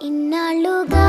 ఇన్నాళ్ళుగా